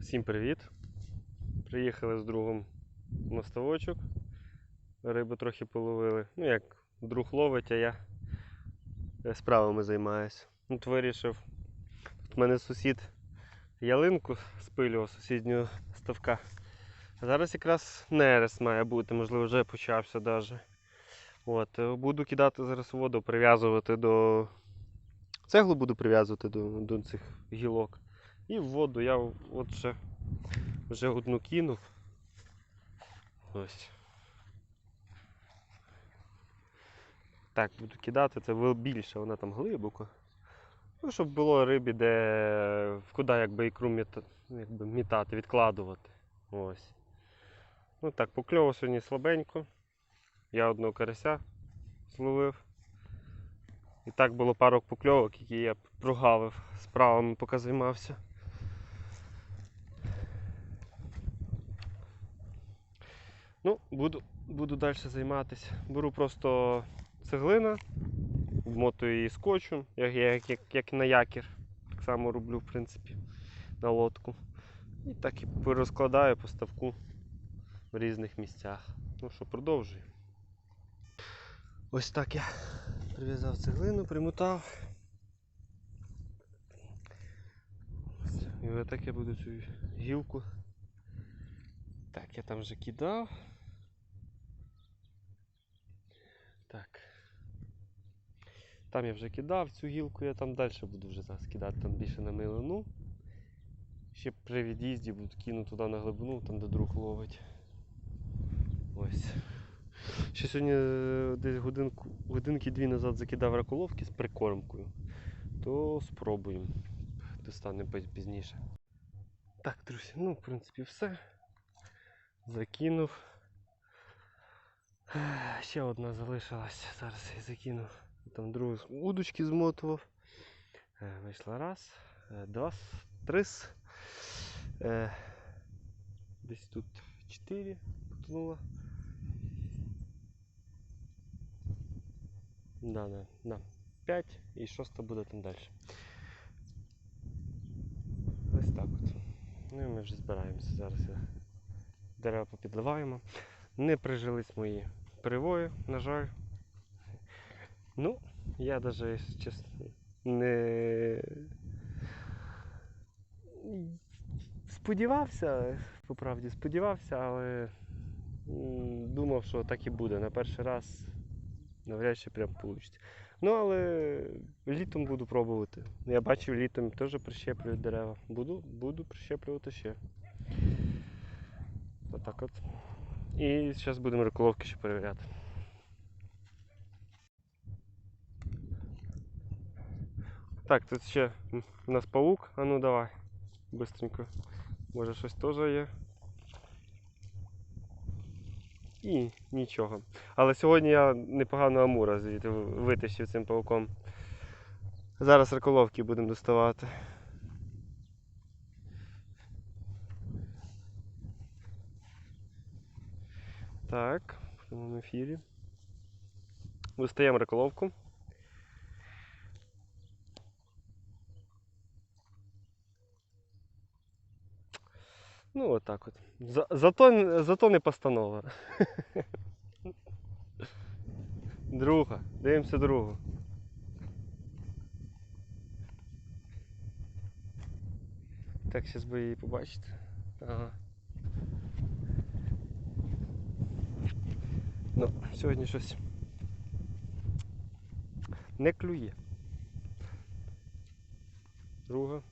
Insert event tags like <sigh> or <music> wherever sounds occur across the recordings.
Всім привіт! Приїхали з другом на ставочок. Рибу трохи половили. Ну як друг ловить, а я е, справами займаюся. Тут вирішив. Тут в мене сусід ялинку спилював сусіднього ставка. А зараз якраз нерест має бути, можливо, вже почався навіть. От, е, буду кидати зараз воду, прив'язувати до. Цеглу буду прив'язувати до, до цих гілок. І в воду я от вже, вже одну кинув. Ось. Так, буду кидати, це більше, вона там глибоко. Ну, щоб було рибі, де куди якби ікру якби мітати, відкладувати. Ось. Ну так, покльово сьогодні слабенько. Я одного карася зловив. І так було пару покльовок, які я прогавив справами, поки займався. Ну, буду, буду далі займатися. Беру просто цеглина, вмотую її скотчем, як, як, як, як на якір. Так само роблю, в принципі, на лодку. І так і розкладаю по ставку в різних місцях. Ну що, продовжую. Ось так я прив'язав цеглину, примотав. І отак я буду цю гілку. Так, я там вже кидав. Так. Там я вже кидав цю гілку, я там далі буду вже зараз кидати, там більше на милину. Ще при від'їзді буду кину туди на глибину, там де друг ловить. Ось. Ще сьогодні е, десь годинку, годинки дві назад закидав раколовки з прикормкою, то спробуємо. Достанемо пізніше. Так, друзі, ну, в принципі, все. Закинув. <sighs> Ще одна залишилась. Зараз я закину. Там другу удочки змотував. Е, Вийшла раз, е, два, три. Е, Десь тут чотири потонуло. Да, да, да. 5 і шоста буде там далі. Ось так от. Ну і ми вже збираємося. Зараз дерева попідливаємо. Не прижились мої перевої, на жаль. Ну, я якщо чесно, не сподівався, по правді сподівався, але думав, що так і буде. На перший раз навряд чи прям вийде. Ну, але літом буду пробувати. Я бачив, літом теж прищеплюють дерева. Буду, буду прищеплювати ще. Отак от. І зараз будемо реколовки ще перевіряти. Так, тут ще у нас паук. А ну давай. Быстренько. Може щось теж є. І нічого. Але сьогодні я непогано амура звідти витащив цим пауком. Зараз раколовки будемо доставати. Так, в прямому ефірі. Достаємо раколовку. Ну, отак от. За, зато, зато не постанова. <laughs> Друга. Дивимося другу. Так, зараз би її побачити. Ага. Ну, сьогодні щось не клює. Друга.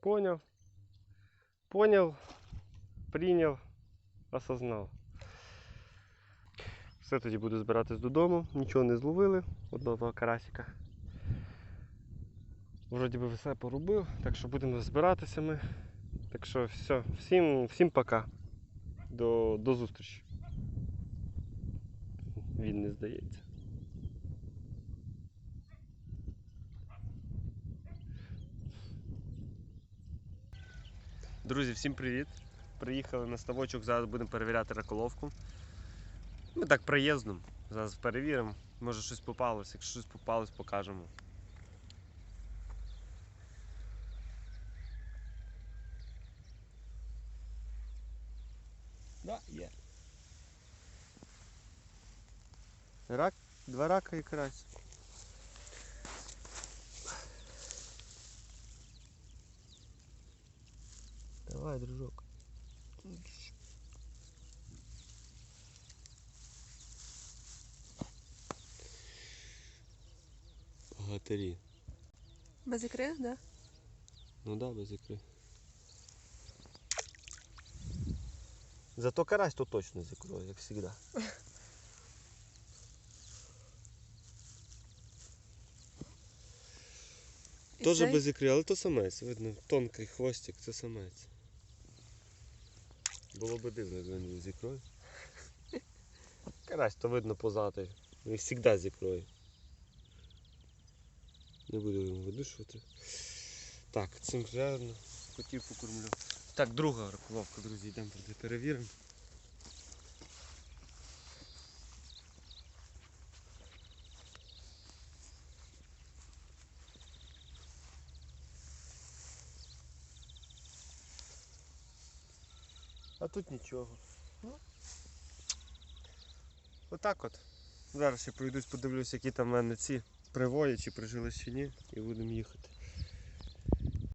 Понял. Понял, прийняв, осознав. Все тоді буду збиратись додому, нічого не зловили, одного карасика. Вроді би все поробив, так що будемо збиратися ми. Так що все, всім, всім пока. До, до зустрічі. Він не здається. Друзі, всім привіт! Приїхали на ставочок, зараз будемо перевіряти раколовку. Ми так проїздом. Зараз перевіримо. Може щось попалось. Якщо щось попалось, покажемо. Да, є. Рак, два рака і карась. Давай, дружок. Богатирі. Без ікри, да? Ну да, без ікри. Зато карась то точно з ікрою, як завжди. Цей? без ікри, але то самець. Видно, тонкий хвостик, це самець. Було би дивно, якби він з ікрою. Карась то видно позатий. Він завжди з ікрою. Не буду йому видушувати. Так, цим реально котів покормлю. Так, друга раколовка, друзі, йдемо перевіримо. А тут нічого. Ну. Отак от. Зараз я пройдусь, подивлюсь, які там в мене ці привої, чи прижили чи ні, і будемо їхати.